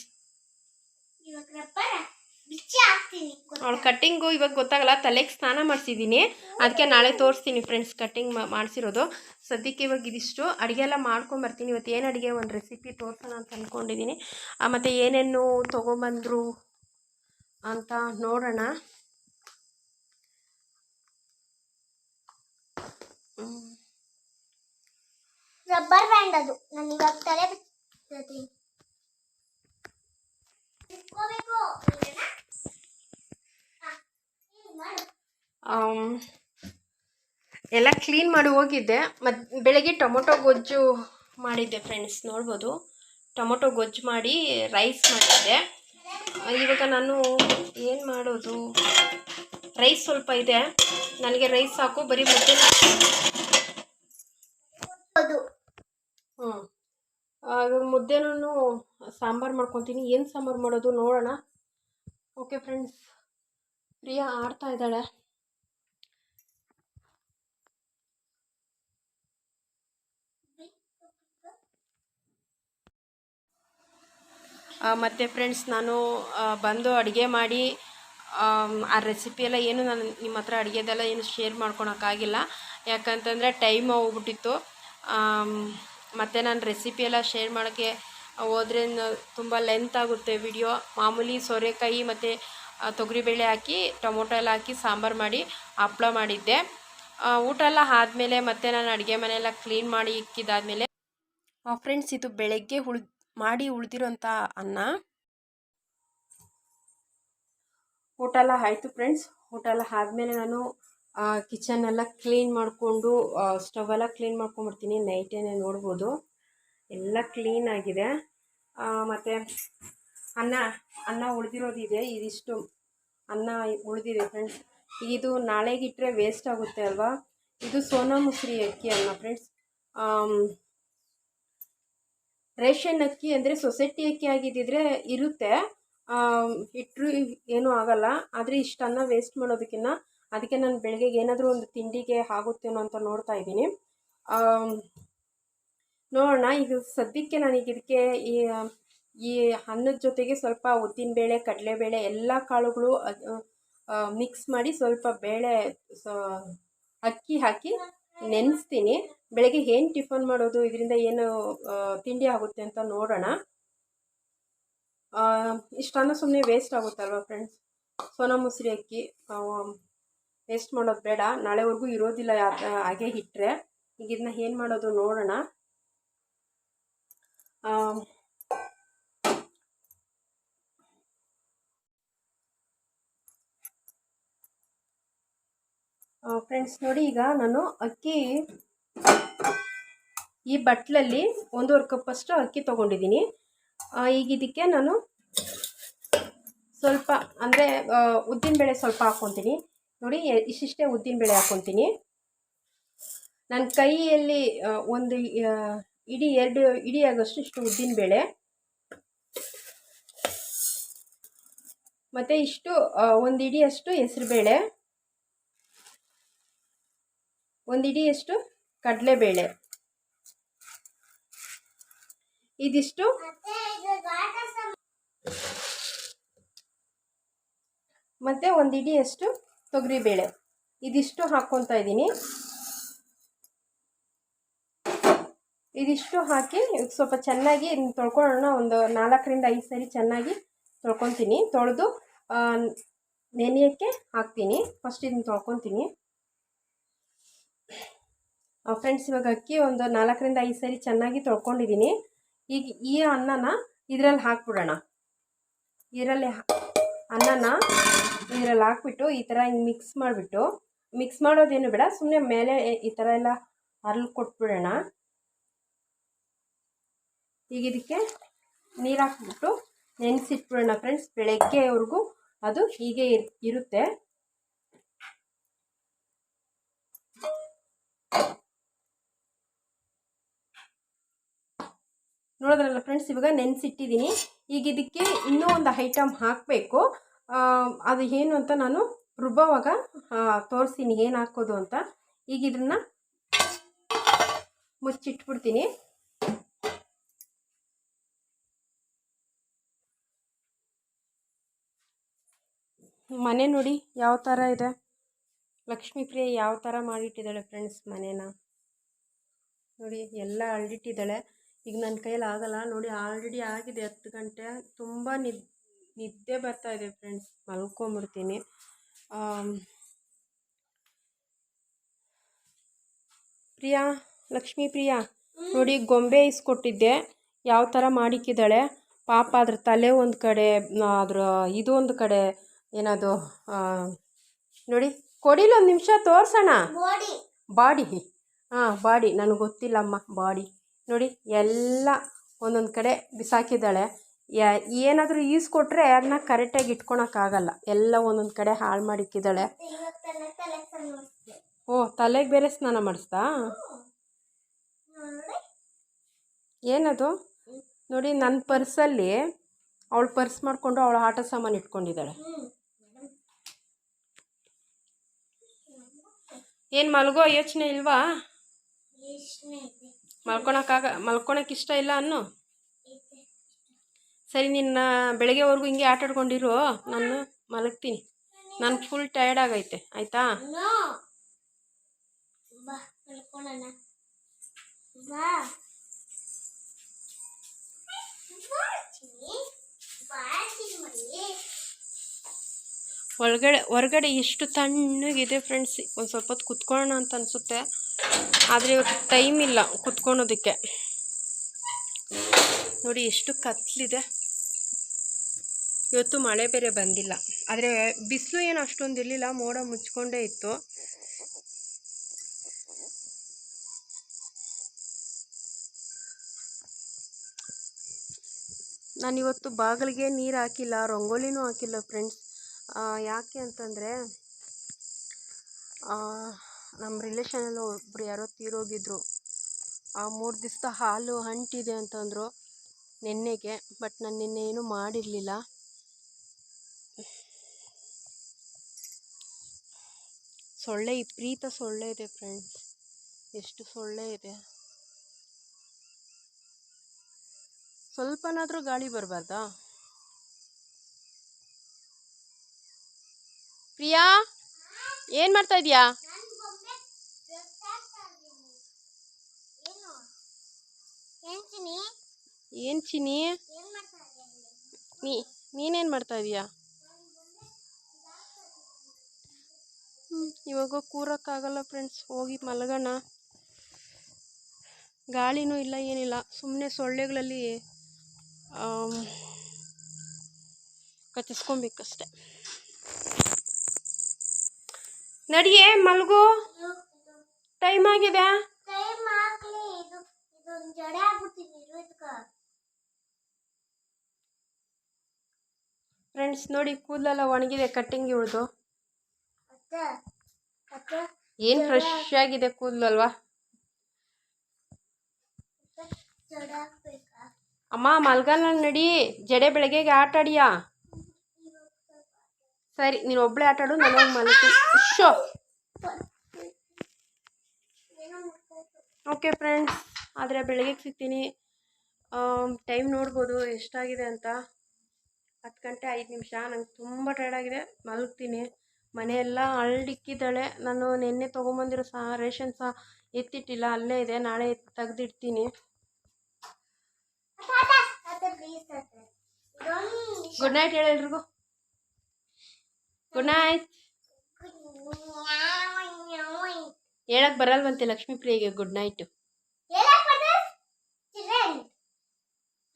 ಅವಳ ಕಟ್ಟಿಂಗು ಇವಾಗ ಗೊತ್ತಾಗಲ್ಲ ತಲೆಗೆ ಸ್ನಾನ ಮಾಡಿಸಿದ್ದೀನಿ ಅದಕ್ಕೆ ನಾಳೆ ತೋರಿಸ್ತೀನಿ ಫ್ರೆಂಡ್ಸ್ ಕಟ್ಟಿಂಗ್ ಮಾಡಿಸಿರೋದು. ಸದ್ಯಕ್ಕೆ ಇವಾಗ ಇದಿಷ್ಟು. ಅಡುಗೆ ಎಲ್ಲ ಮಾಡ್ಕೊಂಬರ್ತೀನಿ ಇವತ್ತು ಏನು ಅಡುಗೆ? ಒಂದು ರೆಸಿಪಿ ತೋರ್ಸೋಣ ಅಂತ ಅಂದ್ಕೊಂಡಿದ್ದೀನಿ ಮತ್ತು ಏನೇನು ತೊಗೊಂಬಂದರು ಅಂತ ನೋಡೋಣ. ರಬ್ಬರ್ ಬ್ಯಾಂಡ್ ಅದು ನಾನು ಇವಾಗ ತಲೆ ಬಿಚ್ಚಿದ್ದೀನಿ ಇಟ್ಕೋಬೇಕು ಇದನ್ನ? ಹಾ, ಹೀಗ್ ಮಾಡು. ಆಮ್, ಎಲ್ಲ ಕ್ಲೀನ್ ಮಾಡಿ ಹೋಗಿದ್ದೆ. ಮತ್ತು ಬೆಳಗ್ಗೆ ಟೊಮೊಟೊ ಗೊಜ್ಜು ಮಾಡಿದ್ದೆ ಫ್ರೆಂಡ್ಸ್ ನೋಡ್ಬೋದು. ಟೊಮೊಟೊ ಗೊಜ್ಜು ಮಾಡಿ ರೈಸ್ ಮಾಡಿದ್ದೆ. ಇವಾಗ ನಾನು ಏನು ಮಾಡೋದು? ರೈಸ್ ಸ್ವಲ್ಪ ಇದೆ. ನನಗೆ ರೈಸ್ ಸಾಕು ಬರೀ ಮುದ್ದೆ ಹ್ಞೂ ಇವಾಗ ಮುದ್ದೆನೂ ಸಾಂಬಾರು ಮಾಡ್ಕೊತೀನಿ. ಏನು ಸಾಂಬಾರು ಮಾಡೋದು ನೋಡೋಣ. ಓಕೆ ಫ್ರೆಂಡ್ಸ್ ಪ್ರಿಯಾ ಆಡ್ತಾ ಇದ್ದಾಳೆ. ಮತ್ತು ಫ್ರೆಂಡ್ಸ್ ನಾನು ಬಂದು ಅಡುಗೆ ಮಾಡಿ ಆ ರೆಸಿಪಿ ಎಲ್ಲ ಏನು ನಾನು, ನಿಮ್ಮ ಹತ್ರ ಅಡುಗೆದೆಲ್ಲ ಏನು ಶೇರ್ ಮಾಡ್ಕೊಳಕ್ಕಾಗಿಲ್ಲ ಯಾಕಂತಂದರೆ ಟೈಮ್ ಹೋಗ್ಬಿಟ್ಟಿತ್ತು. ಮತ್ತು ನಾನು ರೆಸಿಪಿ ಎಲ್ಲ ಶೇರ್ ಮಾಡೋಕ್ಕೆ ಹೋದ್ರೆ ತುಂಬ ಲೆಂತ್ ಆಗುತ್ತೆ ವಿಡಿಯೋ ಮಾಮೂಲಿ ಸೋರೆಕಾಯಿ ಮತ್ತು ತೊಗರಿಬೇಳೆ ಹಾಕಿ, ಟೊಮೊಟೊ ಎಲ್ಲ ಹಾಕಿ, ಸಾಂಬಾರು ಮಾಡಿ, ಹಪ್ಳ ಮಾಡಿದ್ದೆ. ಊಟ ಎಲ್ಲ ಆದಮೇಲೆ ಮತ್ತೆ ನಾನು ಅಡುಗೆ ಮನೆಯೆಲ್ಲ ಕ್ಲೀನ್ ಮಾಡಿ ಇಕ್ಕಿದಾದ್ಮೇಲೆ ಫ್ರೆಂಡ್ಸ್ ಇದು ಬೆಳಗ್ಗೆ ಉಳ್ ಮಾಡಿ ಉಳಿದಿರೋಂಥ ಅನ್ನ. ಊಟ ಎಲ್ಲ ಆಯಿತು ಫ್ರೆಂಡ್ಸ್. ಊಟ ಎಲ್ಲ ಆದಮೇಲೆ ನಾನು ಕಿಚನ್ ಎಲ್ಲ ಕ್ಲೀನ್ ಮಾಡಿಕೊಂಡು ಸ್ಟವ್ ಎಲ್ಲ ಕ್ಲೀನ್ ಮಾಡ್ಕೊಂಬಿಡ್ತೀನಿ ನೈಟೇನೆ ನೋಡ್ಬೋದು. ಎಲ್ಲ ಕ್ಲೀನ್ ಆಗಿದೆ. ಮತ್ತು ಅನ್ನ ಅನ್ನ ಉಳಿದಿರೋದಿದೆ. ಇದಿಷ್ಟು ಅನ್ನ ಉಳಿದಿದೆ ಫ್ರೆಂಡ್ಸ್. ಇದು ನಾಳೆಗಿಟ್ಟರೆ ವೇಸ್ಟ್ ಆಗುತ್ತೆ ಅಲ್ವಾ? ಇದು ಸೋನಾ ಮುಸ್ರಿ ಅಕ್ಕಿ ಅನ್ನ ಫ್ರೆಂಡ್ಸ್. ರೇಷನ್ ಅಕ್ಕಿ ಅಂದರೆ ಸೊಸೈಟಿ ಅಕ್ಕಿ ಆಗಿದ್ದಿದ್ರೆ ಇರುತ್ತೆ. ಇಟ್ಟರು ಏನೂ ಆಗಲ್ಲ. ಆದರೆ ಇಷ್ಟನ್ನು ವೇಸ್ಟ್ ಮಾಡೋದಕ್ಕಿಂತ ಅದಕ್ಕೆ ನಾನು ಬೆಳಗ್ಗೆ ಏನಾದರೂ ಒಂದು ತಿಂಡಿಗೆ ಆಗುತ್ತೇನೋ ಅಂತ ನೋಡ್ತಾ ಇದ್ದೀನಿ. ನೋಡೋಣ. ಇದು ಸದ್ಯಕ್ಕೆ ನನಗೆ ಇದಕ್ಕೆ ಈ ಈ ಅನ್ನದ ಜೊತೆಗೆ ಸ್ವಲ್ಪ ಉದ್ದಿನಬೇಳೆ ಕಡಲೆಬೇಳೆ ಎಲ್ಲ ಕಾಳುಗಳು ಮಿಕ್ಸ್ ಮಾಡಿ ಸ್ವಲ್ಪ ಬೇಳೆ, ಸ, ಅಕ್ಕಿ ಹಾಕಿ ನೆನೆಸ್ತೀನಿ. ಬೆಳಗ್ಗೆ ಏನು ಟಿಫನ್ ಮಾಡೋದು, ಇದರಿಂದ ಏನು ತಿಂಡಿ ಆಗುತ್ತೆ ಅಂತ ನೋಡೋಣ. ಇಷ್ಟನ್ನ ಸುಮ್ಮನೆ ವೇಸ್ಟ್ ಆಗುತ್ತಲ್ವ ಫ್ರೆಂಡ್ಸ್ ಸೋನಾ ಮುಸ್ರಿ ಅಕ್ಕಿ ವೇಸ್ಟ್ ಮಾಡೋದು ಬೇಡ. ನಾಳೆವರೆಗೂ ಇರೋದಿಲ್ಲ ಹಾಗೆ ಇಟ್ಟರೆ ಈಗ ಇದನ್ನ ಏನು ಮಾಡೋದು ನೋಡೋಣ. ಫ್ರೆಂಡ್ಸ್ ನೋಡಿ ಈಗ ನಾನು ಅಕ್ಕಿ ಈ ಬಟ್ಲಲ್ಲಿ ಒಂದೂವರೆ ಕಪ್ಪಷ್ಟು ಅಕ್ಕಿ ತೊಗೊಂಡಿದ್ದೀನಿ. ಈಗ ಇದಕ್ಕೆ ನಾನು ಸ್ವಲ್ಪ, ಅಂದರೆ ಉದ್ದಿನಬೇಳೆ ಸ್ವಲ್ಪ ಹಾಕ್ಕೊತೀನಿ ನೋಡಿ ಇಷ್ಟಿಷ್ಟೇ ಉದ್ದಿನಬೇಳೆ ಹಾಕ್ಕೊತೀನಿ ನನ್ನ ಕೈಯಲ್ಲಿ ಒಂದು ಇಡೀ ಎರಡು, ಇಡೀ ಆಗೋಷ್ಟು ಇಷ್ಟು ಉದ್ದಿನಬೇಳೆ ಮತ್ತು ಇಷ್ಟು ಒಂದು ಇಡಿಯಷ್ಟು ಹೆಸರುಬೇಳೆ ಒಂದು ಇಡಿಯಷ್ಟು ಕಡಲೆಬೇಳೆ. ಇದಿಷ್ಟು. ಮತ್ತೆ ಒಂದಿಡಿಯಷ್ಟು ತೊಗರಿಬೇಳೆ. ಇದಿಷ್ಟು ಹಾಕ್ಕೊತಾ ಇದ್ದೀನಿ. ಇದಿಷ್ಟು ಹಾಕಿ ಸ್ವಲ್ಪ ಚೆನ್ನಾಗಿ ತೊಳ್ಕೊಳ್ಳೋಣ. ಒಂದು ನಾಲ್ಕರಿಂದ ಐದು ಸರಿ ಚೆನ್ನಾಗಿ ತೊಳ್ಕೊತೀನಿ ತೊಳೆದು ನೆನೆಯೋಕ್ಕೆ ಹಾಕ್ತೀನಿ. ಫಸ್ಟ್ ಇದನ್ನ ತೊಳ್ಕೊತೀನಿ ಫ್ರೆಂಡ್ಸ್ ಇವಾಗ ಅಕ್ಕಿ ಒಂದು ನಾಲ್ಕರಿಂದ ಐದು ಸರಿ ಚೆನ್ನಾಗಿ ತೊಳ್ಕೊಂಡಿದ್ದೀನಿ ಈಗ ಈ ಅನ್ನನ ಇದರಲ್ಲಿ ಹಾಕ್ಬಿಡೋಣ. ಇದರಲ್ಲಿ ಅನ್ನನ ಇದರಲ್ಲಿ ಹಾಕ್ಬಿಟ್ಟು ಈ ಥರ ಹಿಂಗೆ ಮಿಕ್ಸ್ ಮಾಡಿಬಿಟ್ಟು ಮಿಕ್ಸ್ ಮಾಡೋದೇನು ಬೇಡ ಸುಮ್ಮನೆ ಮೇಲೆ ಈ ಥರ ಎಲ್ಲ ಅರಳು ಕೊಟ್ಬಿಡೋಣ. ಈಗ ಇದಕ್ಕೆ ನೀರು ಹಾಕ್ಬಿಟ್ಟು ನೆನೆಸಿಟ್ಬಿಡೋಣ ಫ್ರೆಂಡ್ಸ್ ಬೆಳಗ್ಗೆವರೆಗೂ ಅದು ಹೀಗೆ ಇರ್- ಇರುತ್ತೆ. ನೋಡಿದ್ರಲ್ಲ ಫ್ರೆಂಡ್ಸ್ ಇವಾಗ ನೆನೆಸಿಟ್ಟಿದ್ದೀನಿ ಈಗ ಇದಕ್ಕೆ ಇನ್ನೂ ಒಂದು ಐಟಮ್ ಹಾಕಬೇಕು. ಅದು ಏನು ಅಂತ ನಾನು ರುಬ್ಬವಾಗ ತೋರಿಸ್ತೀನಿ ಏನು ಹಾಕೋದು ಅಂತ. ಈಗ ಇದನ್ನು ಮುಚ್ಚಿಟ್ಬಿಡ್ತೀನಿ. ಮನೆ ನೋಡಿ ಯಾವ ಥರ ಇದೆ. ಲಕ್ಷ್ಮೀ ಪ್ರಿಯ ಯಾವ ಥರ ಮಾಡಿಟ್ಟಿದ್ದಾಳೆ ಫ್ರೆಂಡ್ಸ್ ಮನೇನ. ನೋಡಿ, ಎಲ್ಲ ಅಳ್ಳಿಟ್ಟಿದ್ದಾಳೆ. ಈಗ ನನ್ನ ಕೈಯಲ್ಲಿ ಆಗಲ್ಲ. ನೋಡಿ ಆಲ್ರೆಡಿ ಆಗಿದೆ ಹತ್ತು ಗಂಟೆ. ತುಂಬ ನಿದ್ ನಿದ್ದೆ ಬರ್ತಾ ಇದೆ ಫ್ರೆಂಡ್ಸ್ ಮಲ್ಕೊಂಬಿಡ್ತೀನಿ. ಪ್ರಿಯಾ ಲಕ್ಷ್ಮೀ ಪ್ರಿಯಾ ನೋಡಿ ಗೊಂಬೆ ಇಸ್ಕೊಟ್ಟಿದ್ದೆ ಯಾವ ಥರ ಮಾಡಿಕ್ಕಿದ್ದಾಳೆ? ಪಾಪ ಅದ್ರ ತಲೆ ಒಂದು ಕಡೆ ಅದ್ರ ಇದು ಒಂದು ಕಡೆ ಏನದು ನೋಡಿ ಕೊಡಿಲ್ಲ ಒಂದು ನಿಮಿಷ ತೋರ್ಸೋಣ. ಬಾಡಿ. ಹಾಂ ಬಾಡಿ. ನನಗೆ ಗೊತ್ತಿಲ್ಲಮ್ಮ ಬಾಡಿ. ನೋಡಿ, ಎಲ್ಲ ಒಂದೊಂದು ಕಡೆ ಬಿಸಾಕಿದ್ದಾಳೆ. ಏನಾದರೂ ಈಸ್ಕೊಟ್ರೆ ಅದನ್ನ ಕರೆಕ್ಟಾಗಿ ಇಟ್ಕೊಳಕ್ಕಾಗಲ್ಲ. ಎಲ್ಲ ಒಂದೊಂದು ಕಡೆ ಹಾಳು ಮಾಡಿಕ್ಕಿದ್ದಾಳೆ. ಓ, ತಲೆಗೆ ಬೇರೆ ಸ್ನಾನ ಮಾಡಿಸ್ತಾ? ಏನದು? ನೋಡಿ ನನ್ನ ಪರ್ಸಲ್ಲಿ ಅವಳು ಪರ್ಸ್ ಮಾಡಿಕೊಂಡು ಅವಳು ಆಟ ಸಾಮಾನು ಇಟ್ಕೊಂಡಿದ್ದಾಳೆ. ಏನು ಮಲಗೋ ಯೋಚನೆ ಇಲ್ವಾ? ಮಲ್ಕೊಳಕ್ಕಾಗ ಮಲ್ಕೊಳಕ್ಕೆ ಇಷ್ಟ ಇಲ್ಲ ಅನ್ನು? ಸರಿ ನಿನ್ನ ಬೆಳಗ್ಗೆವರೆಗೂ ಹಿಂಗೆ ಆಟ ಆಡ್ಕೊಂಡಿರು ನಾನು ಮಲಗ್ತೀನಿ. ನಾನು ಫುಲ್ ಟಯರ್ಡ್ ಆಗೈತೆ ಆಯಿತಾ? ಒಳಗಡೆ ಹೊರಗಡೆ ಎಷ್ಟು ತಣ್ಣಗಿದೆ ಫ್ರೆಂಡ್ಸ್ ಒಂದು ಸ್ವಲ್ಪ ಹೊತ್ತು ಕುತ್ಕೊಳ್ಳೋಣ ಅಂತ ಅನಿಸುತ್ತೆ. ಆದರೆ ಇವತ್ತು ಟೈಮ್ ಇಲ್ಲ ಕುತ್ಕೊಳೋದಕ್ಕೆ. ನೋಡಿ ಎಷ್ಟು ಕತ್ತಲಿದೆ ಇವತ್ತು ಮಳೆ ಬೇರೆ ಬಂದಿಲ್ಲ. ಆದರೆ ಬಿಸಿಲು ಏನು ಅಷ್ಟೊಂದು ಇರಲಿಲ್ಲ, ಮೋಡ ಮುಚ್ಕೊಂಡೇ ಇತ್ತು. ನಾನಿವತ್ತು ಬಾಗಿಲಿಗೆ ನೀರು ಹಾಕಿಲ್ಲ, ರಂಗೋಲಿನೂ ಹಾಕಿಲ್ಲ ಫ್ರೆಂಡ್ಸ್ ಯಾಕೆ ಅಂತಂದರೆ ನಮ್ಮ ರಿಲೇಷನಲ್ಲಿ ಒಬ್ಬರು ಯಾರೋ ತೀರೋಗಿದ್ರು. ಆ ಮೂರು ದಿವಸದ ಹಾಲು ಅಂಟಿದೆ ಅಂತಂದರು ನಿನ್ನೆಗೆ, ಬಟ್ ನಾನು ನಿನ್ನೆ ಏನೂ ಮಾಡಿರಲಿಲ್ಲ. ಸೊಳ್ಳೆ ವಿಪರೀತ ಸೊಳ್ಳೆ ಇದೆ ಫ್ರೆಂಡ್ಸ್ ಎಷ್ಟು ಸೊಳ್ಳೆ ಇದೆ. ಸ್ವಲ್ಪನಾದರೂ ಗಾಳಿ ಬರಬಾರ್ದಾ? ಪ್ರಿಯಾ, ಏನು ಮಾಡ್ತಾ ಇದೀಯಾ ನಾನು ಬೊಂಬೆ ಬಿಸಾಕ್ತಾ ಇದ್ದೀನಿ. ಏನು ಏನ್ ಚಿನಿ? ನೀ ನೀನೇನು ಮಾಡ್ತಾ ಇದೀಯಾ? ಇವಾಗ ಕೂರಕ್ಕಾಗಲ್ಲ ಫ್ರೆಂಡ್ಸ್ ಹೋಗಿ ಮಲಗೋಣ. ಗಾಳಿನೂ ಇಲ್ಲ ಏನಿಲ್ಲ. ಸುಮ್ಮನೆ ಸೊಳ್ಳೆಗಳಲ್ಲಿ ಕಚ್ಚಿಸ್ಕೊಬೇಕಷ್ಟೆ. ನಡಿಯೇ ಮಲಗು. ಟೈಮ್ ಆಗಿದೆ. ಜಡೆ ಆಗ್ಬಿಡ್ತೀನಿ ಫ್ರೆಂಡ್ಸ್ ನೋಡಿ ಕೂದಲೆಲ್ಲ ಒಣಗಿದೆ ಕಟ್ಟಿಂಗ್ ಇವಳ್ದು ಏನ್ ಫ್ರೆಶ್ ಆಗಿದೆ ಕೂದಲಲ್ವಾ ಜಡೆ ಹಾಕ್ಬೇಕಾ ಅಮ್ಮ ಮಲ್ಗಲ್ಲ ನಡಿ ಜಡೆ ಬೆಳಗ್ಗೆಗೆ ಆಟ ಆಡಿಯಾ? ಸರಿ ನೀನು ಒಬ್ಳೆ ಆಟ ಆಡು ನಾನು ಶೋ. ಓಕೆ ಫ್ರೆಂಡ್ಸ್ ಆದರೆ ಬೆಳಗ್ಗೆಗೆ ಸಿಗ್ತೀನಿ ಟೈಮ್ ನೋಡ್ಬೋದು ಎಷ್ಟಾಗಿದೆ ಅಂತ. ಹತ್ತು ಗಂಟೆ ಐದು ನಿಮಿಷ. ನಂಗೆ ತುಂಬ ಟೈರ್ಡಾಗಿದೆ ಮಲಗ್ತೀನಿ. ಮನೆಯೆಲ್ಲ ಅಳ್ಳಿಕ್ಕಿದ್ದಾಳೆ ನಾನು ನಿನ್ನೆ ತೊಗೊಂಬಂದಿರೋ ಸಹ ರೇಷನ್ ಸಹ ಎತ್ತಿಟ್ಟಿಲ್ಲ. ಅಲ್ಲೇ ಇದೆ. ನಾಳೆ ತೆಗೆದಿಡ್ತೀನಿ. ಗುಡ್ ನೈಟ್ ಹೇಳಿ ಎಲ್ರಿಗೂ. ಗುಡ್ ನೈಟ್ ಹೇಳಕ್ ಬರಲ್ವಂತೆ ಲಕ್ಷ್ಮೀ ಪ್ರಿಯಗೆ ಗುಡ್ ನೈಟ್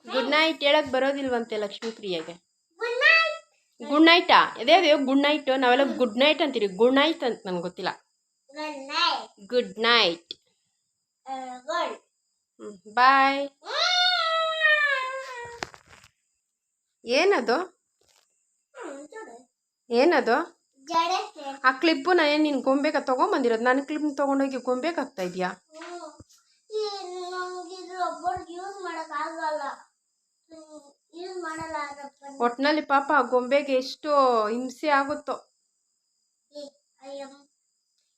ಗುಡ್ ನೈಟ್ ಹೇಳಕ್ ಬರೋದಿಲ್ವಂತೆ ಲಕ್ಷ್ಮೀ ಪ್ರಿಯಗೆ? ಗುಡ್ ನೈಟಾ ಅದೇ ಅದೇ ಗುಡ್ ನೈಟ್ ನಾವೆಲ್ಲ ಗುಡ್ ನೈಟ್ ಅಂತೀರಿ. ಗುಡ್ ನೈಟ್ ಅಂತ ನನ್ಗೆ ಗೊತ್ತಿಲ್ಲ. ಗುಡ್ ನೈಟ್ ಬಾಯ್ ಏನದು? ಏನದು? ಆ ಕ್ಲಿಪ್ಪು ನಾನು ನಿನ್ ಗೊಂಬೆಗ ತೊಗೊಂಬಂದಿರೋದು? ನಾನು ಕ್ಲಿಪ್ ತೊಗೊಂಡೋಗಿ ಗೊಂಬೆಗೆ ಹಾಕ್ತಾ ಇದೆಯಾ ನಮ್ಗಿದು ರಬ್ಬರ್ ಯೂಸ್ ಮಾಡಕ್ ಆಗಲ್ಲ ಯೂಸ್ ಮಾಡಲ್ಲ ರಬ್ಬರ್ ಒಟ್ನಲ್ಲಿ ಪಾಪ ಗೊಂಬೆಗೆ ಎಷ್ಟು ಹಿಂಸೆ ಆಗುತ್ತೋ.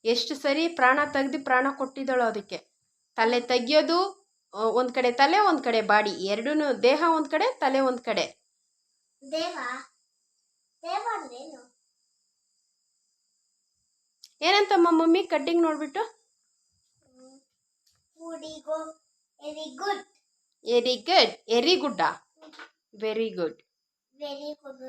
ಎಷ್ಟು ಸರಿ ಪ್ರಾಣ ತೆಗ್ದು ಪ್ರಾಣ ಕೊಟ್ಟಿದ್ದಾಳೋ ಅದಕ್ಕೆ. ತಲೆ ತೆಗಿಯೋದು ಒಂದ್ ಕಡೆ ತಲೆ ಒಂದ್ ಕಡೆ ಬಾಡಿ. ಎರಡೂ ದೇಹ ಒಂದ್ ಕಡೆ ತಲೆ ಒಂದ್ ಕಡೆ. ಏನಂತಮ್ಮ ಮಮ್ಮಿ ಕಟ್ಟಿಂಗ್ ನೋಡ್ಬಿಟ್ಟು? ಎರಿ ವೆರಿ ಗುಡ್ ಎರಿ good very ಗುಡ್ಡಾ very good very good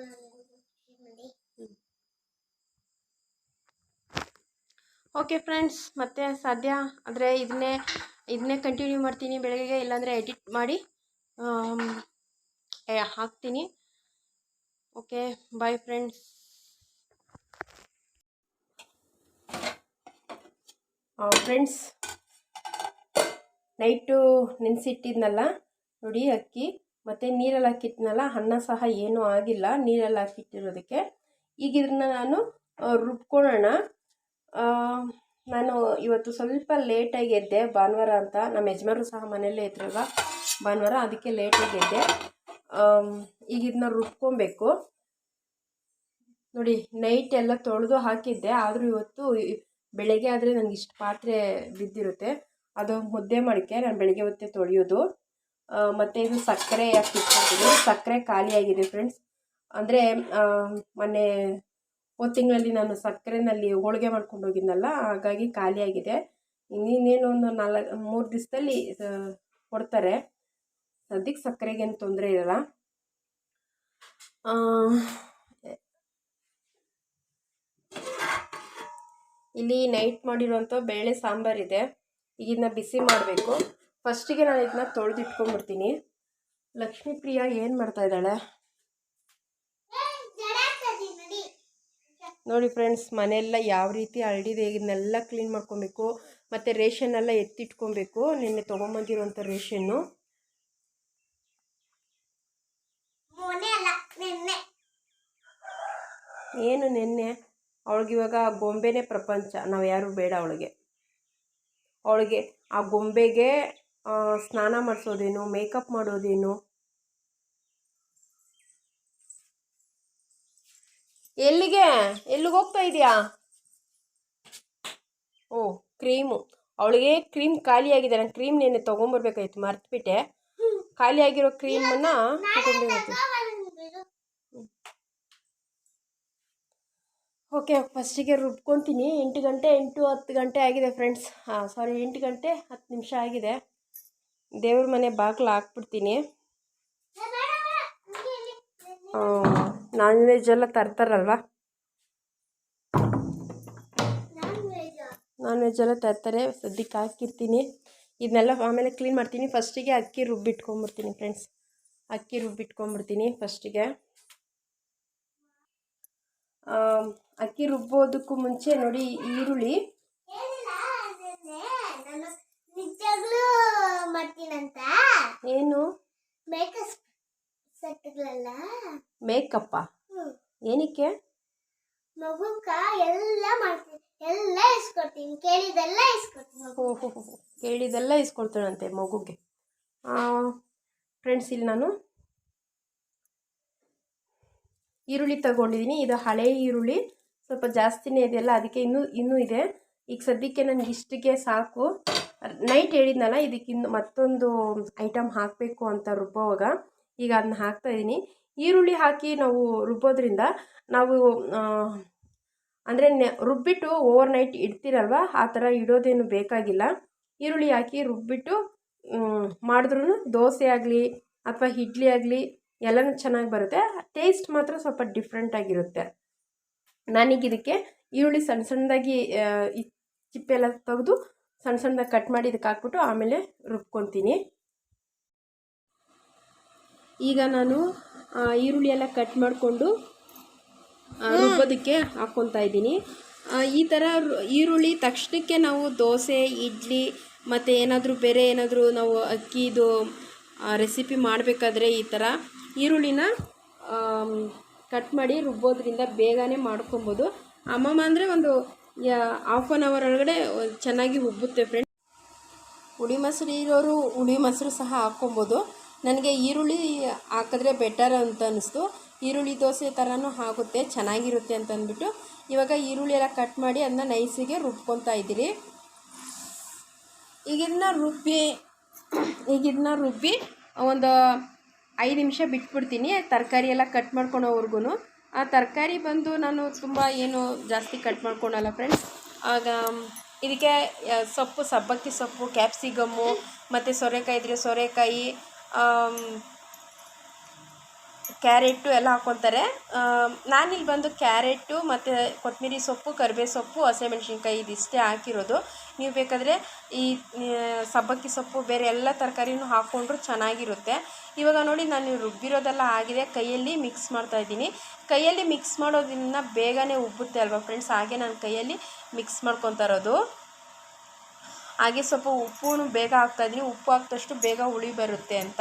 okay friends ಮತ್ತೆ ಸಾಧ್ಯ? ಆದರೆ ಇದನ್ನೇ ಇದನ್ನೇ ಕಂಟಿನ್ಯೂ ಮಾಡ್ತೀನಿ ಬೆಳಗ್ಗೆಗೆ ಇಲ್ಲಾಂದರೆ ಎಡಿಟ್ ಮಾಡಿ ಹಾಕ್ತೀನಿ. Okay bye friends friends night ನೆನೆಸಿಟ್ಟಿದ್ನಲ್ಲ? ನೋಡಿ ಅಕ್ಕಿ. ಮತ್ತು ನೀರಲ್ಲಿ ಹಾಕಿಟ್ನಲ್ಲ ಅನ್ನ ಸಹ ಏನೂ ಆಗಿಲ್ಲ ನೀರಲ್ಲಿ ಹಾಕಿಟ್ಟಿರೋದಕ್ಕೆ ಈಗ ಇದನ್ನ ನಾನು ರುಬ್ಕೊಳ್ಳೋಣ ನಾನು ಇವತ್ತು ಸ್ವಲ್ಪ ಲೇಟಾಗಿ ಎದ್ದೆ ಭಾನುವಾರ ಅಂತ. ನಮ್ಮ ಯಜಮಾನರು ಸಹ ಮನೆಯಲ್ಲೇ ಇದ್ರಲ್ವ? ಭಾನುವಾರ ಅದಕ್ಕೆ ಲೇಟಾಗಿ ಎದ್ದೆ. ಈಗ ಇದನ್ನ ರುಬ್ಕೊಬೇಕು. ನೋಡಿ ನೈಟ್ ಎಲ್ಲ ತೊಳೆದು ಹಾಕಿದ್ದೆ. ಆದರೂ ಇವತ್ತು ಬೆಳಗ್ಗೆ ಆದರೆ ನನಗೆ ಇಷ್ಟು ಪಾತ್ರೆ ಬಿದ್ದಿರುತ್ತೆ. ಅದು ಮುದ್ದೆ ಮಾಡಕ್ಕೆ ನಾನು ಬೆಳಗ್ಗೆ ಹೊತ್ತೆ ತೊಳೆಯೋದು. ಮತ್ತು ಇದು ಸಕ್ಕರೆ ಯಾಕೆ ಇಟ್ಕೊತೀನಿ ಸಕ್ಕರೆ ಖಾಲಿಯಾಗಿದೆ ಫ್ರೆಂಡ್ಸ್ ಅಂದರೆ ಮೊನ್ನೆ ಹೋದ ತಿಂಗಳಲ್ಲಿ ನಾನು ಸಕ್ಕರೆನಲ್ಲಿ ಹೋಳಿಗೆ ಮಾಡ್ಕೊಂಡು ಹೋಗಿದ್ನಲ್ಲ, ಹಾಗಾಗಿ ಖಾಲಿಯಾಗಿದೆ ಇನ್ನೇನು ಒಂದು ನಾಲ್ಕು, ಮೂರು ದಿವಸದಲ್ಲಿ ಕೊಡ್ತಾರೆ. ಸದ್ಯಕ್ಕೆ ಸಕ್ಕರೆಗೇನು ತೊಂದರೆ ಇರಲ್ಲ. ಇಲ್ಲಿ ನೈಟ್ ಮಾಡಿರುವಂಥ ಬೇಳೆ ಸಾಂಬಾರಿದೆ ಇದೆ. ಇದನ್ನ ಬಿಸಿ ಮಾಡಬೇಕು. ಫಸ್ಟಿಗೆ ನಾನು ಇದನ್ನ ತೊಳೆದು ಇಟ್ಕೊಂಡ್ಬಿಡ್ತೀನಿ ಲಕ್ಷ್ಮೀ ಪ್ರಿಯಾ ಏನು ಮಾಡ್ತಾ ಇದ್ದಾಳೆ? ನೋಡಿ ಫ್ರೆಂಡ್ಸ್ ಮನೆಯೆಲ್ಲ ಯಾವ ರೀತಿ ಹರಡಿದೆ ಇದನ್ನೆಲ್ಲ ಕ್ಲೀನ್ ಮಾಡ್ಕೊಬೇಕು ಮತ್ತು ರೇಷನ್ ಎಲ್ಲ ಎತ್ತಿಟ್ಕೊಬೇಕು ನಿನ್ನೆ ತೊಗೊಂಬಂದಿರೋಂಥ ರೇಷನ್ನು. ಏನು ನಿನ್ನೆ? ಅವಳಿಗಿವಾಗ ಆ ಗೊಂಬೆನೇ ಪ್ರಪಂಚ ನಾವು ಯಾರು ಬೇಡ ಅವಳಿಗೆ. ಅವಳಿಗೆ ಆ ಗೊಂಬೆಗೆ ಸ್ನಾನ ಮಾಡಿಸೋದೇನು ಮೇಕಪ್ ಮಾಡೋದೇನು? ಎಲ್ಲಿಗೆ? ಎಲ್ಲಿಗೆ ಹೋಗ್ತಾ ಇದೆಯಾ? ಓ ಕ್ರೀಮು ಅವಳಿಗೆ ಕ್ರೀಮ್ ಖಾಲಿಯಾಗಿದೆ ನಾನು ಕ್ರೀಮ್ ನೆನೆ ತೊಗೊಂಬರ್ಬೇಕಾಯ್ತು ಮರ್ತ್ಬಿಟ್ಟೆ. ಖಾಲಿಯಾಗಿರೋ ಕ್ರೀಮನ್ನು ತೊಗೊಂಡಿರ್ತೀನಿ ಓಕೆ ಫಸ್ಟಿಗೆ ರುಬ್ಕೊತೀನಿ. ಎಂಟು ಗಂಟೆ, ಎಂಟು ಹತ್ತು ಗಂಟೆ ಆಗಿದೆ ಫ್ರೆಂಡ್ಸ್ ಸಾರಿ ಎಂಟು ಗಂಟೆ, ಹತ್ತು ನಿಮಿಷ ಆಗಿದೆ. ದೇವ್ರ ಮನೆ ಬಾಗಿಲು ಹಾಕ್ಬಿಡ್ತೀನಿ. ನಾನ್ ವೆಜ್ ಎಲ್ಲ ತರ್ತಾರಲ್ವ. ನಾನ್ ವೆಜ್ ಎಲ್ಲ ತರ್ತಾರೆ, ಸದ್ಯಕ್ಕೆ ಹಾಕಿರ್ತೀನಿ. ಇದನ್ನೆಲ್ಲ ಆಮೇಲೆ ಕ್ಲೀನ್ ಮಾಡ್ತೀನಿ. ಫಸ್ಟಿಗೆ ಅಕ್ಕಿ ರುಬ್ಬಿಟ್ಕೊಂಬಿಡ್ತೀನಿ ಫ್ರೆಂಡ್ಸ್ ಅಕ್ಕಿ ರುಬ್ಬಿಟ್ಕೊಂಬಿಡ್ತೀನಿ ಫಸ್ಟಿಗೆ ಅಕ್ಕಿ ರುಬ್ಬೋದಕ್ಕೂ ಮುಂಚೆ ನೋಡಿ ಈರುಳ್ಳಿ ಏನಿಲ್ಲ, ಅದನ್ನೇ ನಾನು ನಿಜವಾಗ್ಲೂ ಮಾಡ್ತೀನಂತ? ಏನು? ಮೇಕಪ್ ಸೆಟ್ಗಳೆಲ್ಲ? ಮೇಕಪ್ಪ ಏನಕ್ಕೆ? ಮಗುಕ ಎಲ್ಲ ಮಾಡ್ತೀನಿ. ಎಲ್ಲ ಇಸ್ಕೊಡ್ತೀನಿ ಕೇಳಿದೆಲ್ಲ ಇಸ್ಕೊಡ್ತೀನಿ. ಕೇಳಿದೆಲ್ಲ ಇಸ್ಕೊಳ್ತಾಳಂತೆ ಮಗುಗೆ. ಫ್ರೆಂಡ್ಸ್ ಇಲ್ಲಿ ನಾನು. ಈರುಳ್ಳಿ ತಗೊಂಡಿದ್ದೀನಿ ಇದು ಹಳೆ ಈರುಳ್ಳಿ. ಸ್ವಲ್ಪ ಜಾಸ್ತಿನೇ ಇದೆಯಲ್ಲ ಅದಕ್ಕೆ ಇನ್ನೂ ಇನ್ನೂ ಇದೆ. ಈಗ ಸದ್ಯಕ್ಕೆ ನನಗೆ ಇಷ್ಟಿಗೆ ಸಾಕು. ನೈಟ್ ಹೇಳಿದ್ನಲ್ಲ ಇದಕ್ಕೆ ಇನ್ನು ಮತ್ತೊಂದು ಐಟಮ್ ಹಾಕಬೇಕು ಅಂತ ರುಬ್ಬೋವಾಗ ಈಗ ಅದನ್ನ ಹಾಕ್ತಾ ಇದ್ದೀನಿ ಈರುಳ್ಳಿ ಹಾಕಿ ನಾವು ರುಬ್ಬೋದ್ರಿಂದ ನಾವು ಅಂದರೆ ರುಬ್ಬಿಟ್ಟು ಓವರ್ ನೈಟ್ ಇಡ್ತೀರಲ್ವ, ಆ ಥರ ಇಡೋದೇನು ಬೇಕಾಗಿಲ್ಲ. ಈರುಳ್ಳಿ ಹಾಕಿ ರುಬ್ಬಿಟ್ಟು ಮಾಡಿದ್ರೂ ದೋಸೆ ಆಗಲಿ ಅಥವಾ ಇಡ್ಲಿ ಆಗಲಿ ಎಲ್ಲನೂ ಚೆನ್ನಾಗಿ ಬರುತ್ತೆ. ಟೇಸ್ಟ್ ಮಾತ್ರ ಸ್ವಲ್ಪ ಡಿಫ್ರೆಂಟಾಗಿರುತ್ತೆ ನಾನೀಗ ಇದಕ್ಕೆ ಈರುಳ್ಳಿ ಸಣ್ಣ ಸಣ್ಣದಾಗಿ ಚಿಪ್ಪೆಲ್ಲ ತೆಗೆದು ಸಣ್ಣ ಸಣ್ಣದಾಗಿ ಕಟ್ ಮಾಡಿ ಇದಕ್ಕೆ ಹಾಕ್ಬಿಟ್ಟು ಆಮೇಲೆ ರುಬ್ಕೊತೀನಿ. ಈಗ ನಾನು ಈರುಳ್ಳಿ ಎಲ್ಲ ಕಟ್ ಮಾಡಿಕೊಂಡು ರುಬ್ಬೋದಕ್ಕೆ ಹಾಕ್ಕೊತಾ ಇದ್ದೀನಿ. ಈ ಥರ ಈರುಳ್ಳಿ ತಕ್ಷಣಕ್ಕೆ ನಾವು ದೋಸೆ ಇಡ್ಲಿ ಮತ್ತು ಏನಾದರೂ ಬೇರೆ ಏನಾದರೂ ನಾವು ಅಕ್ಕಿದು ರೆಸಿಪಿ ಮಾಡಬೇಕಾದ್ರೆ ಈ ಥರ ಈರುಳ್ಳಿನ ಕಟ್ ಮಾಡಿ ರುಬ್ಬೋದ್ರಿಂದ ಬೇಗನೆ ಮಾಡ್ಕೊಬೋದು. ಅಮ್ಮಮ್ಮ ಅಂದರೆ ಒಂದು ಹಾಫ್ ಆನ್ ಅವರ್ ಒಳಗಡೆ ಚೆನ್ನಾಗಿ ಉಬ್ಬುತ್ತೆ ಫ್ರೆಂಡ್ ಹುಳಿ ಮೊಸರು ಇರೋರು ಹುಳಿ ಮೊಸರು ಸಹ ಹಾಕ್ಕೊಬೋದು. ನನಗೆ ಈರುಳ್ಳಿ ಹಾಕಿದ್ರೆ ಬೆಟರ್ ಅಂತ ಅನ್ನಿಸ್ತು ಈರುಳ್ಳಿ ದೋಸೆ ಥರನೂ ಆಗುತ್ತೆ, ಚೆನ್ನಾಗಿರುತ್ತೆ ಅಂತ ಅಂದ್ಬಿಟ್ಟು. ಇವಾಗ ಈರುಳ್ಳಿ ಎಲ್ಲ ಕಟ್ ಮಾಡಿ ಅದನ್ನ ನೈಸಿಗೆ ರುಬ್ಕೊತಾ ಇದ್ದೀರಿ. ಈಗ ಇದನ್ನ ರುಬ್ಬಿ ಈಗ ಇದನ್ನ ರುಬ್ಬಿ, ಒಂದು ಐದು ನಿಮಿಷ ಬಿಟ್ಬಿಡ್ತೀನಿ. ತರಕಾರಿ ಎಲ್ಲ ಕಟ್ ಮಾಡ್ಕೊಳೋವರೆಗೂ ಆ ತರಕಾರಿ ಬಂದು ನಾನು ತುಂಬ ಏನು ಜಾಸ್ತಿ ಕಟ್ ಮಾಡ್ಕೊಳಲ್ಲ ಫ್ರೆಂಡ್ಸ್ ಆಗ ಇದಕ್ಕೆ ಸೊಪ್ಪು, ಸಬ್ಬಕ್ಕಿ ಸೊಪ್ಪು ಕ್ಯಾಪ್ಸಿಗಮ್ಮು ಮತ್ತು ಸೋರೆಕಾಯಿ ಇದ್ರೆ ಸೋರೆಕಾಯಿ ಕ್ಯಾರೆಟು ಎಲ್ಲ ಹಾಕ್ಕೊತಾರೆ ನಾನಿಲ್ಲಿ ಬಂದು ಕ್ಯಾರೆಟು ಮತ್ತು ಕೊತ್ತಂಬರಿ ಸೊಪ್ಪು ಕರಿಬೇವು ಸೊಪ್ಪು, ಹಸಿಮೆಣ್ಸಿನ್ಕಾಯಿ ಇದಿಷ್ಟೇ ಹಾಕಿರೋದು. ನೀವು ಬೇಕಾದರೆ ಈ ಸಬ್ಬಕ್ಕಿ ಸೊಪ್ಪು ಬೇರೆ ಎಲ್ಲ ತರಕಾರಿನೂ ಹಾಕ್ಕೊಂಡ್ರು ಚೆನ್ನಾಗಿರುತ್ತೆ. ಇವಾಗ ನೋಡಿ ನಾನು ರುಬ್ಬಿರೋದೆಲ್ಲ ಆಗಿದೆ. ಕೈಯಲ್ಲಿ ಮಿಕ್ಸ್ ಮಾಡ್ತಾ ಇದ್ದೀನಿ. ಕೈಯಲ್ಲಿ ಮಿಕ್ಸ್ ಮಾಡೋದ್ರಿಂದ ಬೇಗನೆ ಉಬ್ಬುತ್ತೆ ಅಲ್ವಾ ಫ್ರೆಂಡ್ಸ್ ಹಾಗೆ ನಾನು ಕೈಯಲ್ಲಿ ಮಿಕ್ಸ್ ಮಾಡ್ಕೊತಾ ಇರೋದು. ಹಾಗೆ ಸ್ವಲ್ಪ ಉಪ್ಪು ಬೇಗ ಹಾಕ್ತಾ ಇದ್ದೀನಿ. ಉಪ್ಪು ಹಾಕಿದಷ್ಟು ಬೇಗ ಹುಳಿ ಬರುತ್ತೆ ಅಂತ.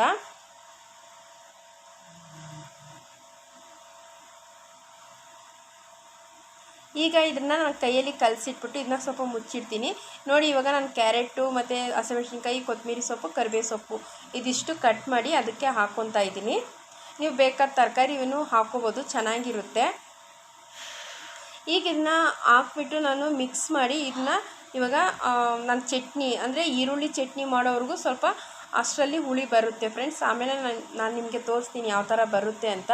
ಈಗ ಇದನ್ನು ನಾನು ಕೈಯಲ್ಲಿ ಕಲಸಿಟ್ಬಿಟ್ಟು ಇದನ್ನ ಸ್ವಲ್ಪ ಮುಚ್ಚಿಡ್ತೀನಿ. ನೋಡಿ, ಇವಾಗ ನಾನು ಕ್ಯಾರೆಟು ಮತ್ತು ಹಸಿಮೆಣ್ಸಿನ್ಕಾಯಿ ಕೊತ್ತಂಬರಿ ಸೊಪ್ಪು, ಕರಿಬೇವು ಸೊಪ್ಪು ಇದಿಷ್ಟು ಕಟ್ ಮಾಡಿ ಅದಕ್ಕೆ ಹಾಕ್ಕೊತಾ ಇದ್ದೀನಿ. ನೀವು ಬೇಕಾದ ತರಕಾರಿ ಇವನು ಹಾಕ್ಕೋಬೋದು ಚೆನ್ನಾಗಿರುತ್ತೆ. ಈಗ ಇದನ್ನ ಹಾಕ್ಬಿಟ್ಟು ನಾನು ಮಿಕ್ಸ್ ಮಾಡಿ ಇದನ್ನ ಇವಾಗ ನಾನು ಚಟ್ನಿ, ಅಂದರೆ ಈರುಳ್ಳಿ ಚಟ್ನಿ ಮಾಡೋವ್ರಿಗೂ ಸ್ವಲ್ಪ ಅಷ್ಟರಲ್ಲಿ ಹುಳಿ ಬರುತ್ತೆ ಫ್ರೆಂಡ್ಸ್ ಆಮೇಲೆ ನಾನು ನಾನು ನಿಮಗೆ ತೋರಿಸ್ತೀನಿ ಯಾವ ಥರ ಬರುತ್ತೆ ಅಂತ.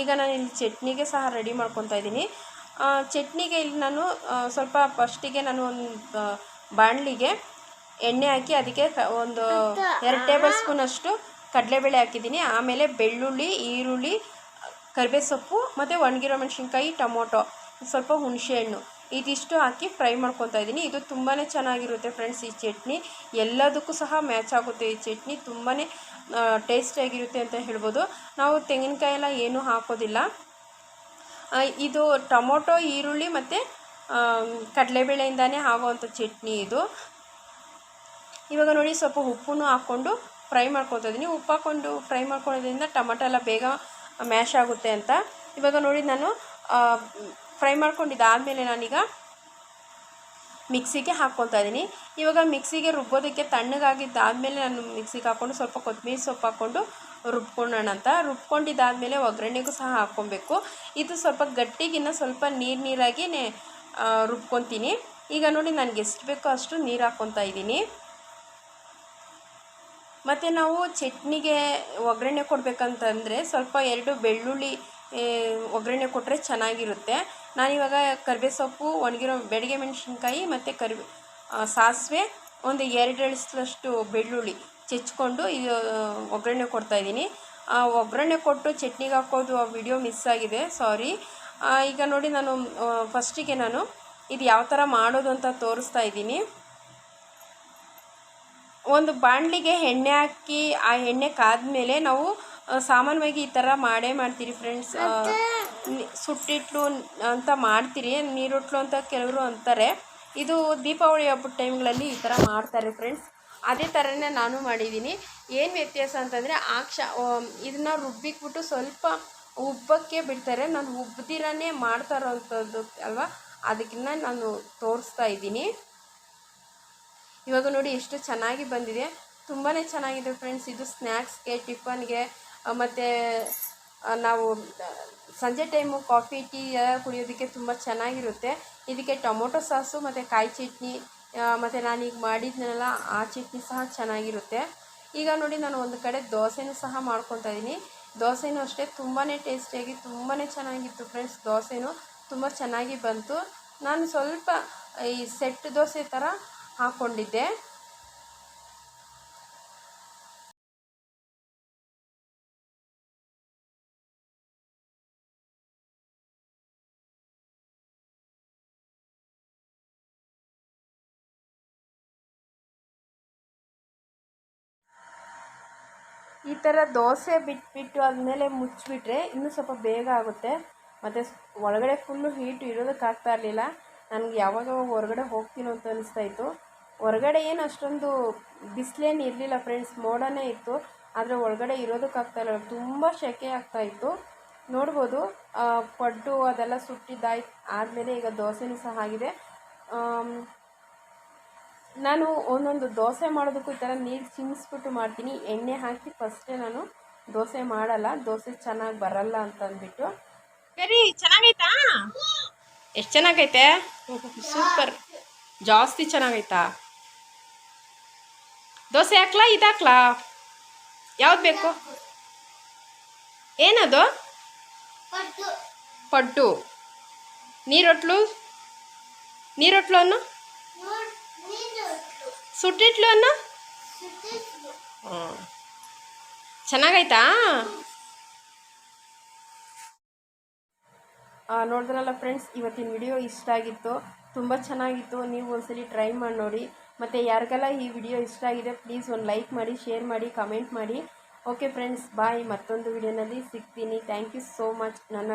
ಈಗ ನಾನು ಇಲ್ಲಿ ಚಟ್ನಿಗೆ ಸಹ ರೆಡಿ ಮಾಡ್ಕೊತಾ ಇದ್ದೀನಿ. ಚಟ್ನಿಗೆ ಇಲ್ಲಿ ನಾನು ಸ್ವಲ್ಪ ಫಸ್ಟಿಗೆ ನಾನು ಒಂದು ಬಾಣಲಿಗೆ ಎಣ್ಣೆ ಹಾಕಿ ಅದಕ್ಕೆ ಒಂದು ಎರಡು ಟೇಬಲ್ ಸ್ಪೂನಷ್ಟು ಕಡಲೆಬೇಳೆ ಹಾಕಿದ್ದೀನಿ. ಆಮೇಲೆ ಬೆಳ್ಳುಳ್ಳಿ, ಈರುಳ್ಳಿ ಕರಿಬೇ ಸೊಪ್ಪು ಮತ್ತು ಒಣಗಿರೋ ಮೆಣಸಿನ್ಕಾಯಿ, ಟೊಮೊಟೊ, ಸ್ವಲ್ಪ ಹುಣಸೆಹಣ್ಣು ಇದಿಷ್ಟು ಹಾಕಿ ಫ್ರೈ ಮಾಡ್ಕೊತಾ ಇದ್ದೀನಿ. ಇದು ತುಂಬಾ ಚೆನ್ನಾಗಿರುತ್ತೆ ಫ್ರೆಂಡ್ಸ್ ಈ ಚಟ್ನಿ. ಎಲ್ಲದಕ್ಕೂ ಸಹ ಮ್ಯಾಚ್ ಆಗುತ್ತೆ ಈ ಚಟ್ನಿ. ತುಂಬಾ ಟೇಸ್ಟಿಯಾಗಿರುತ್ತೆ ಅಂತ ಹೇಳ್ಬೋದು. ನಾವು ತೆಂಗಿನಕಾಯಿ ಎಲ್ಲ ಏನೂ ಹಾಕೋದಿಲ್ಲ. ಇದು ಟೊಮೊಟೊ, ಈರುಳ್ಳಿ ಮತ್ತು ಕಡಲೆಬೇಳೆಯಿಂದನೇ ಆಗೋವಂಥ ಚಟ್ನಿ ಇದು. ಇವಾಗ ನೋಡಿ ಸ್ವಲ್ಪ ಉಪ್ಪನ್ನು ಹಾಕ್ಕೊಂಡು ಫ್ರೈ ಮಾಡ್ಕೊತಾ ಇದ್ದೀನಿ ಉಪ್ಪು ಹಾಕ್ಕೊಂಡು ಫ್ರೈ ಮಾಡ್ಕೊಳ್ಳೋದ್ರಿಂದ ಟೊಮೊಟೊ ಎಲ್ಲ ಬೇಗ ಮ್ಯಾಶ್ ಆಗುತ್ತೆ ಅಂತ. ಇವಾಗ ನೋಡಿ ನಾನು ಫ್ರೈ ಮಾಡ್ಕೊಂಡಿದ್ದಾದಮೇಲೆ ನಾನೀಗ ಮಿಕ್ಸಿಗೆ ಹಾಕ್ಕೊತಾ ಇದ್ದೀನಿ. ಇವಾಗ ಮಿಕ್ಸಿಗೆ ರುಬ್ಬೋದಕ್ಕೆ ತಣ್ಣಗಾಗಿದ್ದಾದಮೇಲೆ ನಾನು ಮಿಕ್ಸಿಗೆ ಹಾಕ್ಕೊಂಡು ಸ್ವಲ್ಪ ಕೊತ್ತಂಬರಿ ಸೊಪ್ಪು ಹಾಕ್ಕೊಂಡು ರುಬ್ಕೊಳ್ಳೋಣ ಅಂತ. ರುಬ್ಕೊಂಡಿದ್ದಾದಮೇಲೆ ಒಗ್ಗರಣೆಗೂ ಸಹ ಹಾಕ್ಕೊಬೇಕು. ಇದು ಸ್ವಲ್ಪ ಗಟ್ಟಿಗಿನ್ನ ಸ್ವಲ್ಪ ನೀರು ನೀರಾಗಿ ರುಬ್ಕೊತೀನಿ. ಈಗ ನೋಡಿ ನನಗೆ ಎಷ್ಟು ಬೇಕೋ ಅಷ್ಟು ನೀರು ಹಾಕ್ಕೊತಾ ಇದ್ದೀನಿ. ಮತ್ತು ನಾವು ಚಟ್ನಿಗೆ ಒಗ್ಗರಣೆ ಕೊಡಬೇಕಂತಂದರೆ ಸ್ವಲ್ಪ ಎರಡು ಬೆಳ್ಳುಳ್ಳಿ ಒಗ್ಗರಣೆ ಕೊಟ್ಟರೆ ಚೆನ್ನಾಗಿರುತ್ತೆ. ನಾನಿವಾಗ ಕರಿಬೇವು ಸೊಪ್ಪು, ಒಣಗಿರೋ ಬೆಳಗ್ಗೆ ಮೆಣಸಿನ್ಕಾಯಿ ಮತ್ತು ಕರಿ ಸಾಸಿವೆ, ಒಂದು ಎರಡು ಎಳಿಸ್ಲಷ್ಟು ಬೆಳ್ಳುಳ್ಳಿ ಚೆಚ್ಕೊಂಡು ಇದು ಒಗ್ಗರಣೆ ಕೊಡ್ತಾಯಿದ್ದೀನಿ ಒಗ್ಗರಣೆ ಕೊಟ್ಟು ಚಟ್ನಿಗೆ ಹಾಕೋದು ಆ ವಿಡಿಯೋ ಮಿಸ್ ಆಗಿದೆ, ಸಾರಿ. ಈಗ ನೋಡಿ ನಾನು ಫಸ್ಟಿಗೆ ನಾನು ಇದು ಯಾವ ಥರ ಮಾಡೋದು ಅಂತ ತೋರಿಸ್ತಾ ಇದ್ದೀನಿ. ಒಂದು ಬಾಣಲಿಗೆ ಎಣ್ಣೆ ಹಾಕಿ, ಆ ಎಣ್ಣೆ ಕಾದ ಮೇಲೆ ನಾವು ಸಾಮಾನ್ಯವಾಗಿ ಈ ಥರ ಮಾಡೇ ಮಾಡ್ತೀರಿ ಫ್ರೆಂಡ್ಸ್ ಸುಟ್ಟಿಟ್ಲು ಅಂತ ಮಾಡ್ತೀರಿ ನೀರುಟ್ಲು ಅಂತ ಕೆಲವರು ಅಂತಾರೆ. ಇದು ದೀಪಾವಳಿ ಹಬ್ಬದ ಟೈಮ್ಗಳಲ್ಲಿ ಈ ಥರ ಮಾಡ್ತಾರೆ ಫ್ರೆಂಡ್ಸ್ ಅದೇ ಥರನೇ ನಾನು ಮಾಡಿದ್ದೀನಿ ಏನು ವ್ಯತ್ಯಾಸ ಅಂತಂದರೆ ಆ ಕ್ಷ ಇದನ್ನ ರುಬ್ಬಿಕ್ಬಿಟ್ಟು ಸ್ವಲ್ಪ ಉಬ್ಬಕ್ಕೆ ಬಿಡ್ತಾರೆ. ನಾನು ಉಬ್ಬದಿರನೇ ಮಾಡ್ತಾ ಇರೋವಂಥದ್ದು ಅಲ್ವಾ? ಅದಕ್ಕಿನ್ನ ನಾನು ತೋರಿಸ್ತಾ ಇದ್ದೀನಿ. ಇವಾಗ ನೋಡಿ ಎಷ್ಟು ಚೆನ್ನಾಗಿ ಬಂದಿದೆ. ತುಂಬಾ ಚೆನ್ನಾಗಿದೆ ಫ್ರೆಂಡ್ಸ್ ಇದು ಸ್ನ್ಯಾಕ್ಸ್ಗೆ ಟಿಫನ್ಗೆ ಮತ್ತು ನಾವು ಸಂಜೆ ಟೈಮು ಕಾಫಿ, ಟೀ ಎಲ್ಲ ಕುಡಿಯೋದಕ್ಕೆ ತುಂಬ ಚೆನ್ನಾಗಿರುತ್ತೆ. ಇದಕ್ಕೆ ಟೊಮೊಟೊ ಸಾಸು ಮತ್ತು ಕಾಯಿ ಚಟ್ನಿ ಮತ್ತು ನಾನೀಗ ಮಾಡಿದ್ನಲ್ಲ, ಆ ಚಟ್ನಿ ಸಹ ಚೆನ್ನಾಗಿರುತ್ತೆ. ಈಗ ನೋಡಿ, ನಾನು ಒಂದು ಕಡೆ ದೋಸೆನೂ ಸಹ ಮಾಡ್ಕೊತಾ ಇದ್ದೀನಿ ದೋಸೆನೂ ಅಷ್ಟೇ ತುಂಬಾ ಟೇಸ್ಟಿಯಾಗಿ ತುಂಬಾ ಚೆನ್ನಾಗಿತ್ತು ಫ್ರೆಂಡ್ಸ್. ದೋಸೆನೂ ತುಂಬ ಚೆನ್ನಾಗಿ ಬಂತು. ನಾನು ಸ್ವಲ್ಪ ಈ ಸೆಟ್ ದೋಸೆ ಥರ ಹಾಕ್ಕೊಂಡಿದ್ದೆ ಥರ ದೋಸೆ ಬಿಟ್ಬಿಟ್ಟು ಅದಮೇಲೆ ಮುಚ್ಚಿಬಿಟ್ರೆ ಇನ್ನೂ ಸ್ವಲ್ಪ ಬೇಗ ಆಗುತ್ತೆ. ಮತ್ತು ಒಳಗಡೆ ಫುಲ್ಲು ಹೀಟು ಇರೋದಕ್ಕಾಗ್ತಾ ಇರಲಿಲ್ಲ. ನನಗೆ ಯಾವಾಗ ಹೊರಗಡೆ ಹೋಗ್ತೀನೋ ಅಂತ ಅನಿಸ್ತಾ ಇತ್ತು. ಹೊರಗಡೆ ಏನು ಅಷ್ಟೊಂದು ಬಿಸಿಲೇನು ಇರಲಿಲ್ಲ ಫ್ರೆಂಡ್ಸ್ ಮೋಡನೇ ಇತ್ತು. ಆದರೆ ಒಳಗಡೆ ಇರೋದಕ್ಕಾಗ್ತಾ ಇಲ್ಲ ತುಂಬ ಸೆಕೆ ಆಗ್ತಾ ಇತ್ತು. ನೋಡ್ಬೋದು ಪಡ್ಡು ಅದೆಲ್ಲ ಸುಟ್ಟಿದ್ದಾಯ್ತು. ಆದಮೇಲೆ ಈಗ ದೋಸೆನೂ ಸಹ ಆಗಿದೆ. ನಾನು ಒಂದೊಂದು ದೋಸೆ ಮಾಡೋದಕ್ಕೂ ಈ ಥರ ನೀರು ಚಿಮ್ಮಿಸ್ಬಿಟ್ಟು ಮಾಡ್ತೀನಿ. ಎಣ್ಣೆ ಹಾಕಿ ಫಸ್ಟೇ ನಾನು ದೋಸೆ ಮಾಡಲ್ಲ ದೋಸೆ ಚೆನ್ನಾಗಿ ಬರಲ್ಲ ಅಂತ ಅಂದ್ಬಿಟ್ಟು ಸರಿ ಚೆನ್ನಾಗೈತಾ? ಎಷ್ಟು ಚೆನ್ನಾಗೈತೆ? ಸೂಪರ್. ಜಾಸ್ತಿ ಚೆನ್ನಾಗೈತಾ? ದೋಸೆ ಹಾಕ್ಲಾ ಇದು ಹಾಕ್ಲಾ? ಯಾವ್ದು ಬೇಕು? ಏನದು? ಪಟ್ಟು ಪಡ್ಡು. ನೀರೊಟ್ಲು? ನೀರೊಟ್ಲು ಅನ್ನು ಸುಟ್ಟಿಟ್ಲು ಅನ್ನ? ಚೆನ್ನಾಗೈತಾ? ನೋಡಿದ್ರಲ್ಲ ಫ್ರೆಂಡ್ಸ್ ಇವತ್ತಿನ ವಿಡಿಯೋ ಇಷ್ಟ ಆಗಿತ್ತು. ತುಂಬ ಚೆನ್ನಾಗಿತ್ತು. ನೀವು ಒಂದ್ಸಲಿ ಟ್ರೈ ಮಾಡಿ ನೋಡಿ. ಮತ್ತು ಯಾರಿಗೆಲ್ಲ ಈ ವಿಡಿಯೋ ಇಷ್ಟ ಆಗಿದೆ ಪ್ಲೀಸ್ ಒಂದು ಲೈಕ್ ಮಾಡಿ ಶೇರ್ ಮಾಡಿ ಕಮೆಂಟ್ ಮಾಡಿ. ಓಕೆ ಫ್ರೆಂಡ್ಸ್ ಬಾಯ್ ಮತ್ತೊಂದು ವಿಡಿಯೋನಲ್ಲಿ ಸಿಗ್ತೀನಿ. ಥ್ಯಾಂಕ್ ಯು ಸೋ ಮಚ್ ನನ್ನ